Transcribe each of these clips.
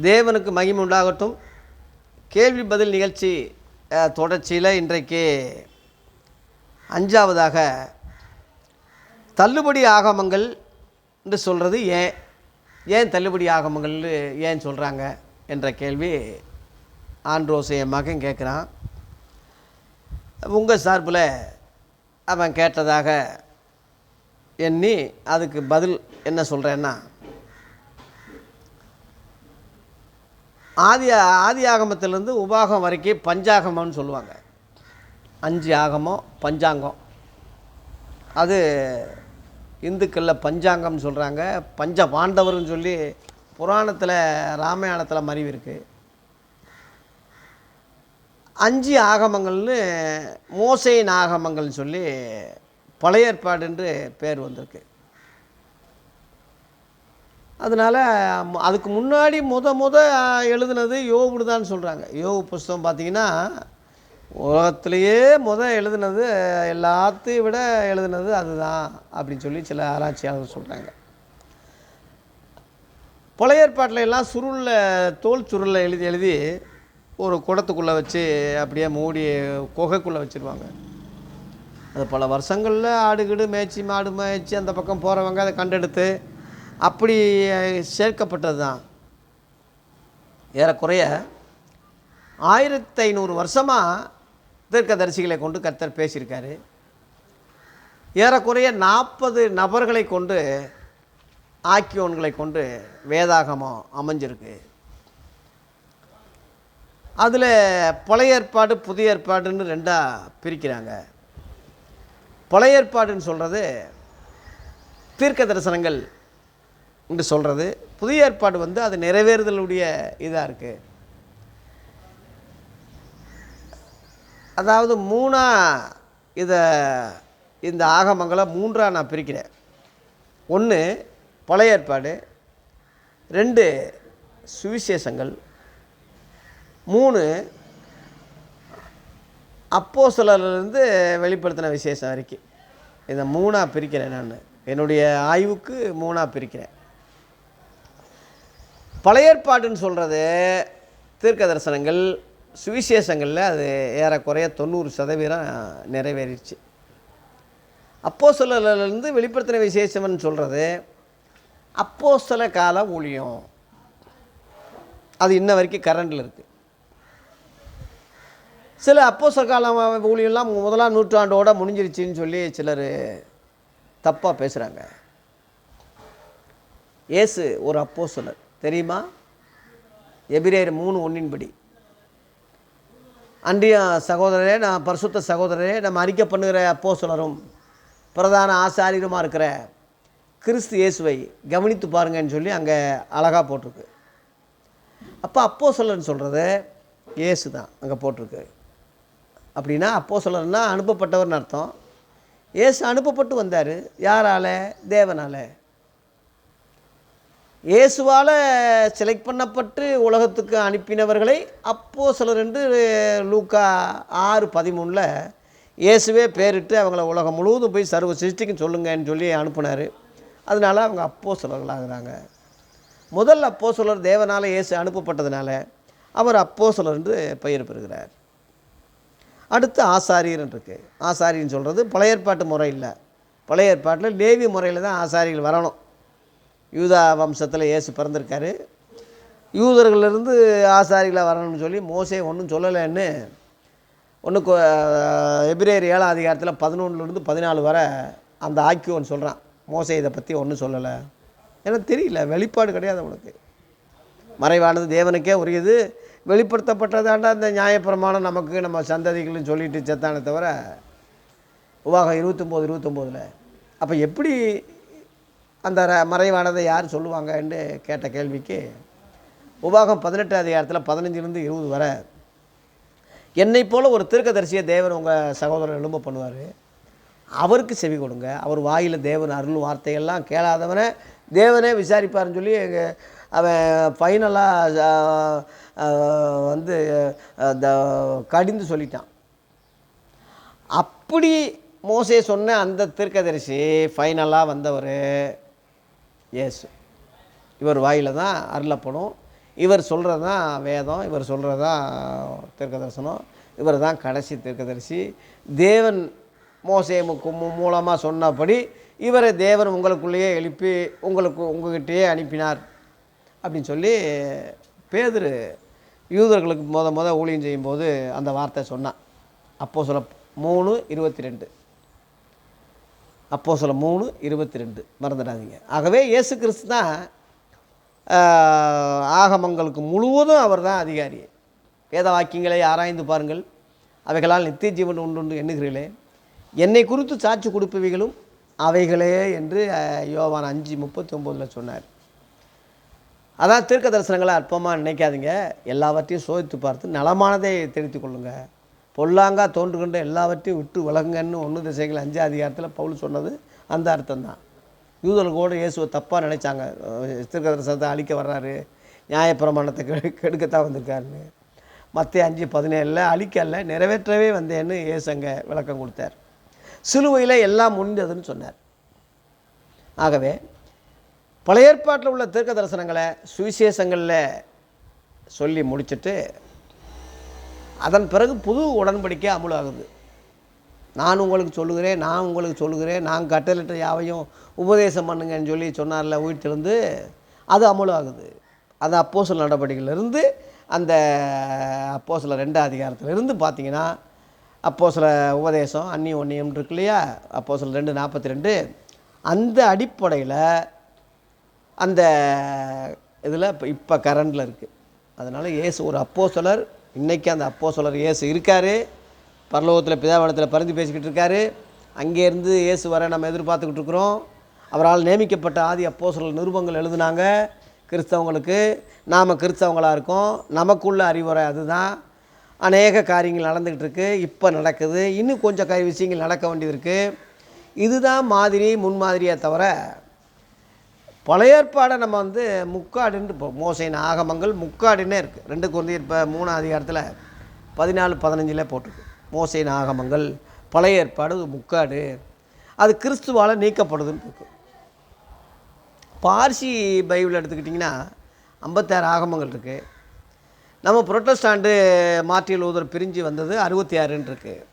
தேவனுக்கு மகிமை உண்டாகட்டும். கேள்வி பதில் நிகழ்ச்சி தொடர்ச்சியில் இன்றைக்கு அஞ்சாவதாக தள்ளுபடி ஆகமங்கள் என்று சொல்கிறது ஏன்? ஏன் தள்ளுபடி ஆகமங்கள்னு ஏன் சொல்கிறாங்க என்ற கேள்வி ஆண்ட்ரோஸ் என் மகன் கேட்குறான். உங்கள் சார்பில் அவன் கேட்டதாக எண்ணி அதுக்கு பதில் என்ன சொல்கிறேன்னா ஆதி ஆதி ஆகமத்திலேருந்து உபாகம் வரைக்கும் பஞ்சாகமம்னு சொல்லுவாங்க. அஞ்சு ஆகமம் பஞ்சாங்கம். அது இந்துக்களில் பஞ்சாங்கம்னு சொல்கிறாங்க பஞ்ச பாண்டவர்னு சொல்லி புராணத்தில் ராமாயணத்தில் மறைவு இருக்குது அஞ்சு ஆகமங்கள்னு மோசையின் ஆகமங்கள்னு சொல்லி பழைய ஏற்பாடு என்று பேர் வந்திருக்கு. அதனால் அதுக்கு முன்னாடி முத முத எழுதுனது யோபுடு தான் சொல்கிறாங்க யோபு புஸ்தகம் பார்த்தீங்கன்னா உலகத்திலேயே முத எழுதுனது எல்லாத்தையும் விட எழுதுனது அதுதான் அப்படின்னு சொல்லி சில ஆராய்ச்சியாளர்கள் சொல்கிறாங்க பழைய ஏற்பாட்டில் எல்லாம் சுருளில் தோல் சுருளில் எழுதி எழுதி ஒரு குடத்துக்குள்ளே வச்சு அப்படியே மூடி குகைக்குள்ளே வச்சுருவாங்க. அது பல வருஷங்களில் ஆடுகிடு மேய்ச்சி மாடு மேய்ச்சி அந்த பக்கம் போகிறவங்க அதை கண்டெடுத்து அப்படி சேர்க்கப்பட்டது தான் ஏறக்குறைய ஆயிரத்தி ஐநூறு வருஷமாக தீர்க்கதரிசிகளை கொண்டு கர்த்தர் பேசியிருக்காரு. ஏறக்குறைய நாற்பது நபர்களை கொண்டு ஆக்கியோன்களை கொண்டு வேதாகமம் அமைஞ்சிருக்கு. அதில் பழைய ஏற்பாடு புதிய ஏற்பாடுன்னு ரெண்டாக பிரிக்கிறாங்க. பழைய ஏற்பாடுன்னு சொல்கிறது தீர்க்க தரிசனங்கள் என்று சொல்கிறது புதிய ஏற்பாடு வந்து அது நிறைவேறுதலுடைய இதாக இருக்குது அதாவது மூணாக இதை இந்த ஆகமங்களை மூன்றாக நான் பிரிக்கிறேன். ஒன்று பழைய ஏற்பாடு. ரெண்டு சுவிசேஷங்கள். மூணு அப்போ சிலர்லேருந்து வெளிப்படுத்தின விசேஷம் வரைக்கும் இதை மூணாக பிரிக்கிறேன் நான். என்னுடைய ஆய்வுக்கு மூணாக பிரிக்கிறேன். பழைய ஏற்பாடுன்னு சொல்கிறது தீர்க்க தரிசனங்கள் சுவிசேஷங்களில் அது ஏறக்குறைய தொண்ணூறு சதவீதம் நிறைவேறிடுச்சு. அப்போ சொல்லலேருந்து வெளிப்படுத்தின விசேஷம்னு சொல்கிறது அப்போ சில கால ஊழியம். அது இன்ன வரைக்கும் கரண்டில் இருக்குது சில அப்போ காலம் ஊழியெல்லாம் முதலாம் நூற்றாண்டோட முடிஞ்சிருச்சின்னு சொல்லி சிலர் தப்பாக பேசுகிறாங்க ஏசு ஒரு அப்போ தெரியுமா? எபிரேயர் மூணு ஒன்றின்படி அன்றைய சகோதரரே நான் பரிசுத்த சகோதரரே நம்ம அறிக்கை பண்ணுகிற அப்போ பிரதான ஆசாரியருமாக இருக்கிற கிறிஸ்து இயேசுவை கவனித்து பாருங்கன்னு சொல்லி அங்கே அழகாக போட்டிருக்கு. அப்போ அப்போ சொல்கிறது இயேசு தான் அங்கே போட்டிருக்கு. அப்படின்னா அப்போ சொல்லணும்னா அனுப்பப்பட்டவர்னு அர்த்தம். இயேசு அனுப்பப்பட்டு வந்தார். யாரால? தேவனால். இயேசுவால் செலக்ட் பண்ணப்பட்டு உலகத்துக்கு அனுப்பினவர்களை அப்போ சிலர் என்று லூக்கா ஆறு பதிமூணில் இயேசுவே பேரிட்டு அவங்கள உலகம் முழுவதும் போய் சர்வ சிருஷ்டிக்கு சொல்லுங்கன்னு சொல்லி அனுப்புனார். அதனால் அவங்க அப்போ சிலர்களாகிறாங்க. முதல் அப்போ சிலர் தேவனால் இயேசு அனுப்பப்பட்டதுனால அவர் அப்போ என்று பெயர் பெறுகிறார். அடுத்து ஆசாரியர் இருக்குது ஆசாரின்னு சொல்கிறது பழைய ஏற்பாட்டு முறை இல்லை. பழைய ஏற்பாட்டில் லேவி முறையில் தான் ஆசாரிகள் வரணும். யூதா வம்சத்தில் இயேசு பிறந்திருக்காரு. யூதர்களிலிருந்து ஆசாரிகளாக வரணும்னு சொல்லி மோசே ஒன்றும் சொல்லலைன்னு ஒன்று எபிரேயர் ஏழாம் அதிகாரத்தில் பதினொன்றுலேருந்து பதினாலு வரை அந்த ஆக்கியோன்னு சொல்கிறான் மோசை இதை பற்றி ஒன்றும் சொல்லலை. எனக்கு தெரியல வெளிப்பாடு கிடையாது அவனுக்கு. மறைவானது தேவனுக்கே உரியது. வெளிப்படுத்தப்பட்டதாண்டா அந்த நியாயப்பிரமாணம் நமக்கு நம்ம சந்ததிகள்னு சொல்லிட்டு செத்தானே தவிர உவாகம் இருபத்தொம்போது இருபத்தொம்போதில். அப்போ எப்படி அந்த ர- மறைவானதை யார் சொல்லுவாங்கன்னு கேட்ட கேள்விக்கு உபாகம் பதினெட்டு அதிகாரத்தில் பதினஞ்சுலேருந்து இருபது வரை என்னை போல ஒரு தீர்க்கதரிசியை தேவன் உங்கள் சகோதரர் எழும்ப பண்ணுவார். அவருக்கு செவி கொடுங்க. அவர் வாயில் தேவன் அருள் வார்த்தையெல்லாம் கேளாதவனை தேவனே விசாரிப்பாருன்னு சொல்லி அவன் ஃபைனலாக வந்து அந்த கடிந்து சொல்லிட்டான். அப்படி மோசே சொன்ன அந்த தீர்க்கதரிசி ஃபைனலாக வந்தவர். இயேசு இவர் வாயில் தான் அருளப்படும். இவர் சொல்கிறது தான் வேதம் இவர் சொல்கிறது தான் தீர்க்கதரிசனம் இவர் தான் கடைசி தீர்க்கதரிசி. தேவன் மோசேமுக்கும் மூலமாக சொன்னபடி இவரை தேவன் உங்களுக்குள்ளேயே எழுப்பி உங்களுக்கு உங்ககிட்டயே அனுப்பினார் அப்படின்னு சொல்லி பேதுரு யூதர்களுக்கு மொத மொதல் ஊழியம் செய்யும்போது அந்த வார்த்தை சொன்னான். அப்போ சொல்ல மூணு இருபத்தி ரெண்டு. அப்போ சில மூணு இருபத்தி ரெண்டு மறந்துடாதீங்க. ஆகவே இயேசு கிறிஸ்து தான் ஆகமங்களுக்கு முழுவதும் அவர் தான் அதிகாரி. வேத வாக்கியங்களை ஆராய்ந்து பாருங்கள். அவைகளால் நித்திய ஜீவன் உண்டு உண்டு எண்ணுகிறீர்களே. என்னை குறித்து சாட்சி கொடுப்பவைகளும் அவைகளே என்று யோவான் அஞ்சு முப்பத்தி ஒம்போதில் சொன்னார். அதான் தீர்க்க தரிசனங்களை அற்பமாக நினைக்காதீங்க. எல்லாவற்றையும் சோதித்து பார்த்து நலமானதை தெரிவித்து கொள்ளுங்கள் பொல்லாங்கா தோன்றுகின்ற எல்லாவற்றையும் விட்டு விலகுங்கன்னு ஒன்று திசைகள் அஞ்சு அதிகாரத்தில் பவுல் சொன்னது. அந்த அர்த்தம் தான் யூதர்கள் கூட இயேசுவை தப்பாக நினைச்சாங்க அஹ் அழிக்க வர்றாரு. நியாயப்பிரமாணத்தை கெடு கெடுக்கத்தான் வந்திருக்காருன்னு. மற்ற அஞ்சு பதினேழில் அழிக்கல நிறைவேற்றவே வந்தேன்னு இயேசு அங்கே விளக்கம் கொடுத்தார். சிலுவையில் எல்லாம் முடிந்ததுன்னு சொன்னார். ஆகவே பழைய ஏற்பாட்டில் உள்ள தீர்க்க தரிசனங்களை சுவிசேஷங்களில் சொல்லி முடிச்சுட்டு அதன் பிறகு புது உடன்படிக்கை அமுலாகுது. நான் உங்களுக்கு சொல்லுகிறேன் நான் உங்களுக்கு சொல்லுகிறேன் நான் கட்டளிட்ட யாவையும் உபதேசம் பண்ணுங்கன்னு சொல்லி சொன்னார்ல உயிர்த்தெழுந்து அது அமுலாகுது. அது அப்போசல் நடவடிக்கையிலிருந்து அந்த அப்போஸ்தல ரெண்டாம் அதிகாரத்திலிருந்து பார்த்தீங்கன்னா அப்போஸ்தல உபதேசம் அன்னி ஒன்னியம் இருக்கு இல்லையா? அப்போஸ்தல ரெண்டு நாற்பத்தி ரெண்டு அந்த அடிப்படையில் அந்த இதில் இப்போ இப்போ கரண்டில் இருக்குது அதனால் இயேசு ஒரு அப்போஸ்தலர் இன்றைக்கி அந்த அப்போஸ்தலர் இயேசு இருக்கார். பரலோகத்தில் பிதாவனத்தில் பரிந்து பேசிக்கிட்டு இருக்காரு. அங்கேருந்து இயேசு வர நம்ம எதிர்பார்த்துக்கிட்டு இருக்கிறோம். அவரால் நியமிக்கப்பட்ட ஆதி அப்போஸ்தலர் நிருபங்கள் எழுதுனாங்க. கிறிஸ்தவங்களுக்கு நாம் கிறிஸ்தவங்களாக இருக்கோம். நமக்குள்ள அறிவுரை அதுதான். அநேக காரியங்கள் நடந்துக்கிட்டு இருக்குது இப்போ நடக்குது. இன்னும் கொஞ்சம் கை விஷயங்கள் நடக்க வேண்டியது இருக்குது இதுதான் மாதிரி முன்மாதிரியாக தவிர பழைய ஏற்பாடை நம்ம வந்து முக்காடுன்னு இப்போ மோசையின் ஆகமங்கள் முக்காடுன்னே இருக்குது ரெண்டு குழந்தை இப்போ மூணாம் அதிகாரத்தில் பதினாலு பதினஞ்சில் போட்டிருக்கு. மோசையின் ஆகமங்கள் பழைய ஏற்பாடு முக்காடு. அது கிறிஸ்துவால் நீக்கப்படுதுன்னு இருக்குது பார்சி பைபிள் எடுத்துக்கிட்டிங்கன்னா ஐம்பத்தாறு ஆகமங்கள் இருக்குது நம்ம புரொட்டஸ்டாண்டு மார்ட்டியல் ஊதர் பிரிஞ்சு வந்தது அறுபத்தி ஆறுன்னு இருக்குது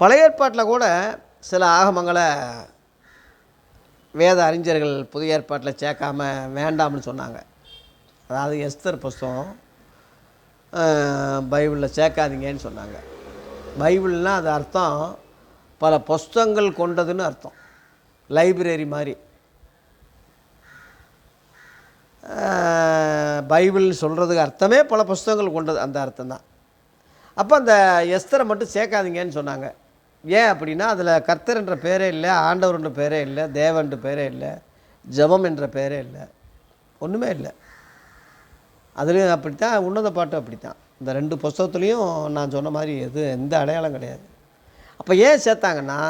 பழைய ஏற்பாட்டில் கூட சில ஆகமங்களை வேத அறிஞர்கள் புதிய ஏற்பாட்டில் சேர்க்காம வேண்டாம்னு சொன்னாங்க. அதாவது எஸ்தர் புஸ்தகம் பைபிளில் சேர்க்காதீங்கன்னு சொன்னாங்க. பைபிள்னால் அது அர்த்தம் பல புஸ்தங்கள் கொண்டதுன்னு அர்த்தம். லைப்ரரி மாதிரி. பைபிள்னு பைபிள் சொல்கிறதுக்கு அர்த்தமே பல புஸ்தகங்கள் கொண்டது அந்த அர்த்தம் தான் அப்போ அந்த எஸ்தரை மட்டும் சேர்க்காதீங்கன்னு சொன்னாங்க. ஏன் அப்படின்னா அதில் கர்த்தர் என்ற பேரே இல்லை ஆண்டவர் என்ற பேரே இல்லை தேவன் என்ற பேரே இல்லை ஜெபம் என்ற பேரே இல்லை ஒன்றுமே இல்லை. அதுலேயும் அப்படித்தான் உன்னத பாட்டு அப்படித்தான். இந்த ரெண்டு புஸ்தகத்துலேயும் நான் சொன்ன மாதிரி எது எந்த அடையாளம் கிடையாது. அப்போ ஏன் சேர்த்தாங்கன்னா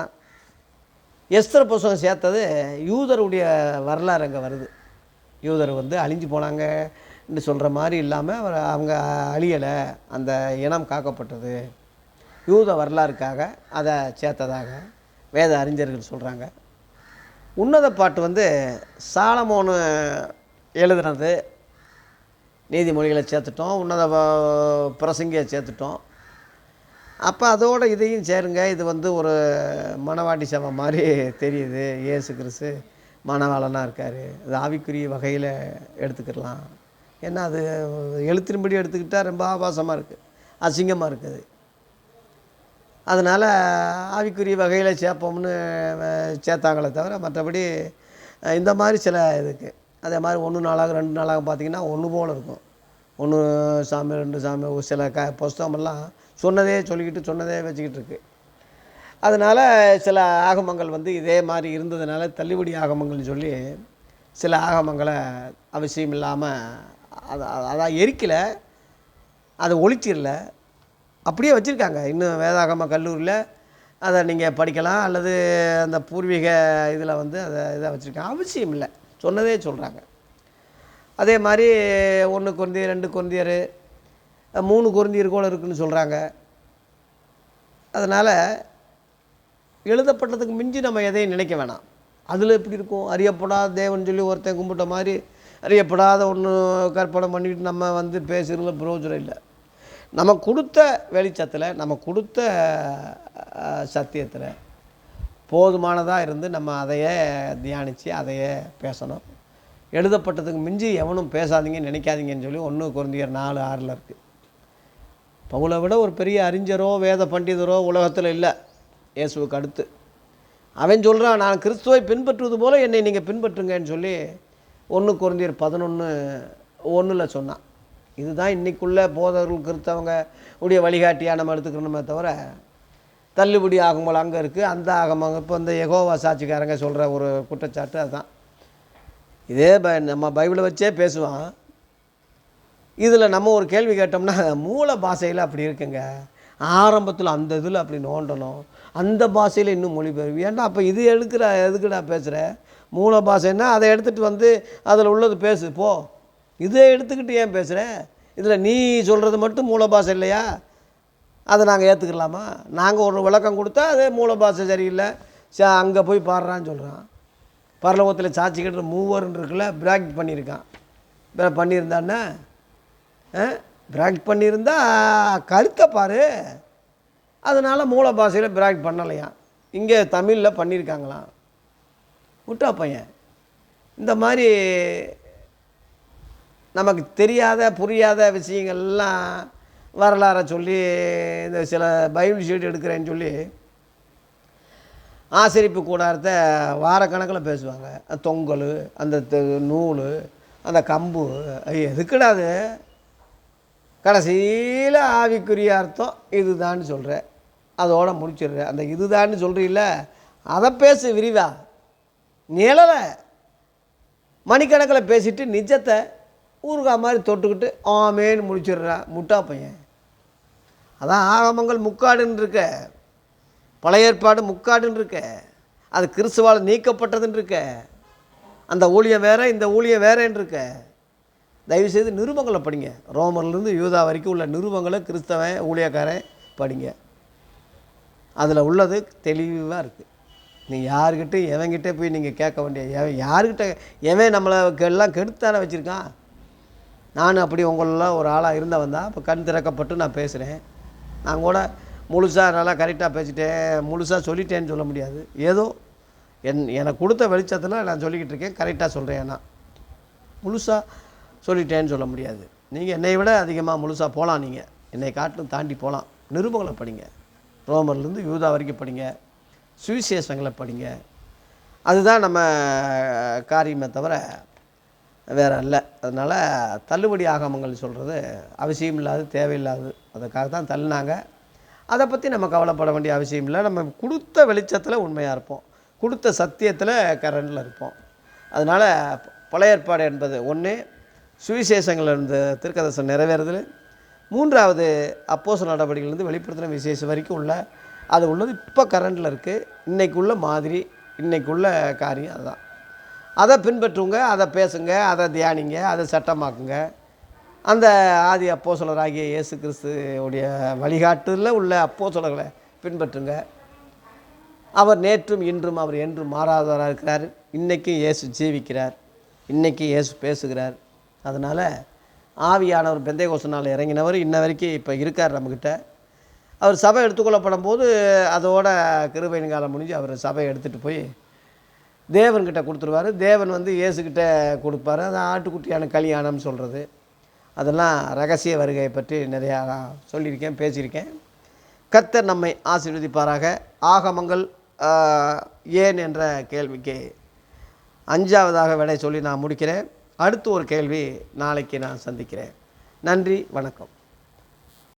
எஸ்தர் புஸ்தகம் சேர்த்தது யூதருடைய வரலாறு அங்கே வருது. யூதர் வந்து அழிஞ்சு போனாங்கன்னு சொல்கிற மாதிரி இல்லாமல் அவர் அவங்க அழியலை அந்த இனம் காக்கப்பட்டது. யூத வரலாறுக்காக அதை சேர்த்ததாக வேத அறிஞர்கள் சொல்கிறாங்க உன்னத பாட்டு வந்து சாலமோனு எழுதுனது நீதிமொழிகளை சேர்த்துட்டோம் உன்னத பிரசங்கியை சேர்த்துட்டோம். அப்போ அதோட இதையும் சேருங்க. இது வந்து ஒரு மணவாட்டி சபை மாதிரி தெரியுது. இயேசு கிறிஸ்து மணவாளனாக இருக்கார். இது ஆவிக்குரிய வகையில் எடுத்துக்கிடலாம் ஏன்னா அது எழுத்தின்படி எடுத்துக்கிட்டால் ரொம்ப ஆபாசமாக இருக்குது அசிங்கமாக இருக்குது. அதனால் ஆவிக்குரிய வகையில் சேர்ப்போம்னு சேர்த்தாங்களே தவிர மற்றபடி இந்த மாதிரி சில இதுக்கு. அதே மாதிரி ஒன்று நாளாக ரெண்டு நாளாக பார்த்தீங்கன்னா ஒன்று போல் இருக்கும். ஒன்று சாமி ரெண்டு சாமி ஒரு சில க புஸ்தகமெல்லாம் சொன்னதே சொல்லிக்கிட்டு சொன்னதே வச்சுக்கிட்டு இருக்கு. அதனால் சில ஆகமங்கள் வந்து இதே மாதிரி இருந்ததுனால தள்ளுபடி ஆகமங்கள்னு சொல்லி சில ஆகமங்களை அவசியம் இல்லாமல் அதை அதான் எரிக்கலை. அதை ஒழிச்சிடல. அப்படியே வச்சுருக்காங்க. இன்னும் வேதாகம கல்லூரியில் அதை நீங்கள் படிக்கலாம் அல்லது அந்த பூர்வீக இதில் வந்து அதை இதை வச்சுருக்காங்க. அவசியம் இல்லை. சொன்னதே சொல்கிறாங்க அதே மாதிரி ஒன்று குருந்தியர் ரெண்டு குருந்தியர் மூணு குருந்தியர் கூட இருக்குன்னு சொல்கிறாங்க அதனால் எழுதப்பட்டதுக்கு மிஞ்சி நம்ம எதையும் நினைக்க வேணாம். அதில் எப்படி இருக்கும்? அறியப்படாத தேவன் சொல்லி ஒருத்தன் கும்பிட்ட மாதிரி அறியப்படாத ஒன்று கற்பனை பண்ணிக்கிட்டு நம்ம வந்து பேசுகிறதுல பிரயோஜனம் இல்லை. நம்ம கொடுத்த வெளிச்சத்தில் நம்ம கொடுத்த சத்தியத்தில் போதுமானதாக இருந்து நம்ம அதையே தியானித்து அதையே பேசணும். எழுதப்பட்டதுக்கு மிஞ்சி எவனும் பேசாதீங்கன்னு நினைக்காதீங்கன்னு சொல்லி ஒன்று குறைந்தியர் நாலு ஆறில் இருக்குது பவுலை விட ஒரு பெரிய அறிஞரோ வேத பண்டிதரோ உலகத்தில் இல்லை. இயேசுவுக்கு அடுத்து. அவன் சொல்கிறான் நான் கிறிஸ்துவை பின்பற்றுவது போல் என்னை நீங்கள் பின்பற்றுங்கன்னு சொல்லி ஒன்று குறைந்தியர் பதினொன்று ஒன்றில் சொன்னான். இதுதான் இன்றைக்குள்ள போதவர்கள் கிறித்தவங்க உடைய வழிகாட்டியாக நம்ம எடுத்துக்கணுமே தவிர தள்ளுபடி ஆகும்போல் அங்கே இருக்குது அந்த ஆகமாக இப்போ இந்த எகோவா சாட்சிக்காரங்க சொல்கிற ஒரு குற்றச்சாட்டு அதுதான். இதே ப நம்ம பைபிளை வச்சே பேசுவான். இதில் நம்ம ஒரு கேள்வி கேட்டோம்னா மூல பாஷையில் அப்படி இருக்குங்க. ஆரம்பத்தில் அந்த இதில் அப்படி நோண்டணும். அந்த பாஷையில் இன்னும் மொழிபெயர்வு. ஏன்டா அப்போ இது எடுக்கிற எதுக்குடா பேசுகிற மூல பாஷைன்னா அதை எடுத்துகிட்டு வந்து அதில் உள்ளது பேசு போ. இதை எடுத்துக்கிட்டு ஏன் பேசுகிற இதில் நீ சொல்கிறது மட்டும் மூல பாஷை இல்லையா? அதை நாங்கள் ஏற்றுக்கலாமா நாங்கள் ஒரு விளக்கம் கொடுத்தா அது மூல பாஷை சரியில்லை. ச அங்கே போய் பாடுறான்னு சொல்கிறான் பரலோகத்தில் சாட்சி கட்டுற மூவர்னு இருக்குல்ல பிராக் பண்ணியிருக்கான். பிற- பண்ணியிருந்தான்னா பிராக்ட் பண்ணியிருந்தா கருத்தை பாரு. அதனால் மூல பாஷையில் பண்ணலையா? பண்ணலையாம் இங்கே தமிழில் பண்ணியிருக்காங்களாம். விட்டா பையன். இந்த மாதிரி நமக்கு தெரியாத புரியாத விஷயங்கள்லாம் வரலாறை சொல்லி இந்த சில பைபிள் ஷீட் எடுக்கிறேன்னு சொல்லி ஆசிரிப்பு கூடாரத்தை வாரக்கணக்கில் பேசுவாங்க. தொங்கல் அந்த த- நூல் அந்த கம்பு ஐய, எதுக்குடா அது? கடைசியில் ஆவிக்குரிய அர்த்தம் இதுதான்னு சொல்கிறேன் அதோட முடிச்சிடுறேன் அந்த இதுதான்னு சொல்கிறீல்ல அதை பேசு விரிவா. நிழலை மணிக்கணக்கில் பேசிட்டு நிஜத்தை ஊறுகாய் மாதிரி தொட்டுக்கிட்டு ஆமேன்னு முடிச்சிடுறா முட்டா பையன். அதான் ஆகமங்கள் முக்காடுன்னு இருக்க பழைய ஏற்பாடு முக்காடுன்னு இருக்க அது கிறிஸ்துவால் நீக்கப்பட்டதுன்னு இருக்க அந்த ஊழியம் வேற இந்த ஊழியம் வேறேன்னு இருக்க தயவுசெய்து நிருபங்களை படிங்க. ரோமர்லேருந்து யூதா வரைக்கும் உள்ள நிருபங்களை கிறிஸ்தவன் ஊழியக்காரன் படிங்க. அதில் உள்ளது தெளிவாக இருக்குது நீ யாருக்கிட்டே எவன்கிட்ட போய் நீங்கள் கேட்க வேண்டிய எவன் யாருக்கிட்ட எவன் நம்மளை எல்லாம் கெடுத்தானே வச்சுருக்கான்? நான் அப்படி உங்களெல்லாம் ஒரு ஆளாக இருந்தவன் தான் இப்போ கண் திறக்கப்பட்டு நான் பேசுகிறேன் நான் கூட முழுசாக நல்லா கரெக்டாக பேசிட்டேன் முழுசாக சொல்லிட்டேன்னு சொல்ல முடியாது. ஏதோ என் எனக்கு கொடுத்த வெளிச்சத்தில் நான் சொல்லிக்கிட்டு இருக்கேன் கரெக்டாக சொல்கிறேன் நான். முழுசாக சொல்லிட்டேன்னு சொல்ல முடியாது. நீங்கள் என்னை விட அதிகமாக முழுசாக போகலாம் நீங்கள் என்னை காட்டிலும் தாண்டி போகலாம் நிருபங்களை படிங்க. ரோமர்லேருந்து யூதா வரைக்கும் படிங்க. சுவிசேஷங்களை படிங்க. அதுதான் நம்ம காரியமே தவிர வேற அல்ல. அதனால் தள்ளுபடி ஆகாமங்கள் சொல்கிறது அவசியம் இல்லாது தேவையில்லாது. அதுக்காக தான் தள்ளினாங்க. அதை பற்றி நம்ம கவலைப்பட வேண்டிய அவசியம் இல்லை. நம்ம கொடுத்த வெளிச்சத்தில் உண்மையாக இருப்போம். கொடுத்த சத்தியத்தில் கரண்டில் இருப்போம். அதனால் பழைய ஏற்பாடு என்பது ஒன்று சுவிசேஷங்கள் இருந்த திருக்கதர்சனம் நிறைவேறுதல். மூன்றாவது அப்போச நடவடிக்கையிலேருந்து வெளிப்படுத்தின விசேஷம் வரைக்கும் உள்ள அது உள்ளது. இப்போ கரண்டில் இருக்குது இன்றைக்குள்ள மாதிரி இன்றைக்குள்ள காரியம் அதுதான். அதை பின்பற்றுங்க அதை பேசுங்க அதை தியானிங்க அதை சட்டமாக்குங்க. அந்த ஆதி அப்போஸ்தலராகிய இயேசு கிறிஸ்து உடைய வழிகாட்டுல உள்ள அப்போஸ்தலர்களை பின்பற்றுங்க. அவர் நேற்றும் இன்றும் அவர் என்றும் மாறாதவராக இருக்கிறார். இன்றைக்கும் இயேசு ஜீவிக்கிறார். இன்றைக்கி இயேசு பேசுகிறார். அதனால் ஆவியானவர் பெந்தை நாள் இறங்கினவர் இன்ன வரைக்கும் இப்போ இருக்கார் நம்மக்கிட்ட அவர் சபை எடுத்துக்கொள்ளப்படும் போது அதோட கிருபையின் காலம் முடிஞ்சு அவர் சபையை எடுத்துகிட்டு போய் தேவன்கிட்ட கொடுத்துருவாரு. தேவன் வந்து இயேசுக்கிட்ட கொடுப்பாரு. அது ஆட்டுக்குட்டியான கல்யாணம்னு சொல்கிறது அதெல்லாம் ரகசிய வருகையை பற்றி நிறையா சொல்லியிருக்கேன் பேசியிருக்கேன். கர்த்தர் நம்மை ஆசீர்வதிப்பாராக. ஆகமங்கள் ஏன் என்ற கேள்விக்கு அஞ்சாவதாக விடை சொல்லி நான் முடிக்கிறேன். அடுத்து ஒரு கேள்வி நாளைக்கு நான் சந்திக்கிறேன். நன்றி வணக்கம்.